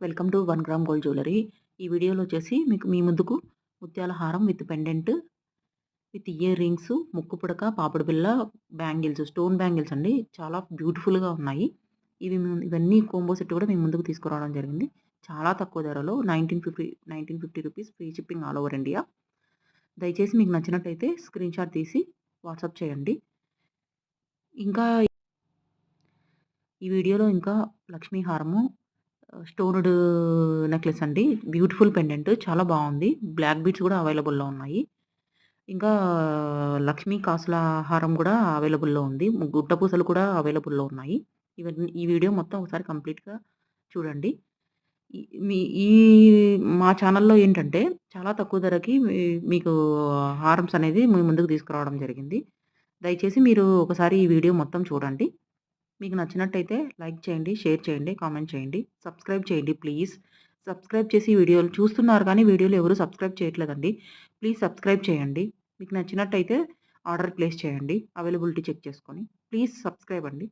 Welcome to one gram gold jewellery. ఈ వీడియోలో వచ్చేసి మీకు మీ ముందుకు ముత్యాల హారం with pendant with ear rings ముక్కు పుడక పాపడి బిళ్ళ బ్యాంగిల్స్ స్టోన్ బ్యాంగిల్స్ అండి. చాలా బ్యూటిఫుల్గా ఉన్నాయి. ఇవి ఇవన్నీ కోంబో సెట్ కూడా మీ ముందుకు తీసుకురావడం జరిగింది. చాలా తక్కువ ధరలో nineteen fifty nineteen fifty rupees free shipping all over India. దయచేసి మీకు నచ్చినట్టయితే స్క్రీన్ షాట్ తీసి వాట్సాప్ చేయండి. ఇంకా ఈ వీడియోలో ఇంకా లక్ష్మీ హారము స్టోన్డ్ నెక్లెస్ అండి. Beautiful pendant. చాలా బాగుంది. బ్లాక్ బీడ్స్ కూడా అవైలబుల్లో ఉన్నాయి. ఇంకా లక్ష్మీ కాసుల హారం కూడా అవైలబుల్లో ఉంది. గుట్ట పూసలు కూడా అవైలబుల్లో ఉన్నాయి. ఇవన్నీ ఈ వీడియో మొత్తం ఒకసారి కంప్లీట్గా చూడండి. ఈ- మీ ఈ మా ఛానల్లో ఏంటంటే చాలా తక్కువ ధరకి మీ- మీకు హారమ్స్ అనేది మీ ముందుకు తీసుకురావడం జరిగింది. దయచేసి మీరు ఒకసారి ఈ వీడియో మొత్తం చూడండి. మీకు నచ్చినట్టయితే లైక్ చేయండి షేర్ చేయండి కామెంట్ చేయండి. సబ్స్క్రైబ్ చేయండి ప్లీజ్. సబ్స్క్రైబ్ చేసి వీడియోలు చూస్తున్నారు కానీ వీడియోలు ఎవరు సబ్స్క్రైబ్ చేయట్లేదండి. ప్లీజ్ సబ్స్క్రైబ్ చేయండి. మీకు నచ్చినట్టయితే ఆర్డర్ ప్లేస్ చేయండి. అవైలబిలిటీ చెక్ చేసుకొని. ప్లీజ్ సబ్స్క్రైబ్ అండి.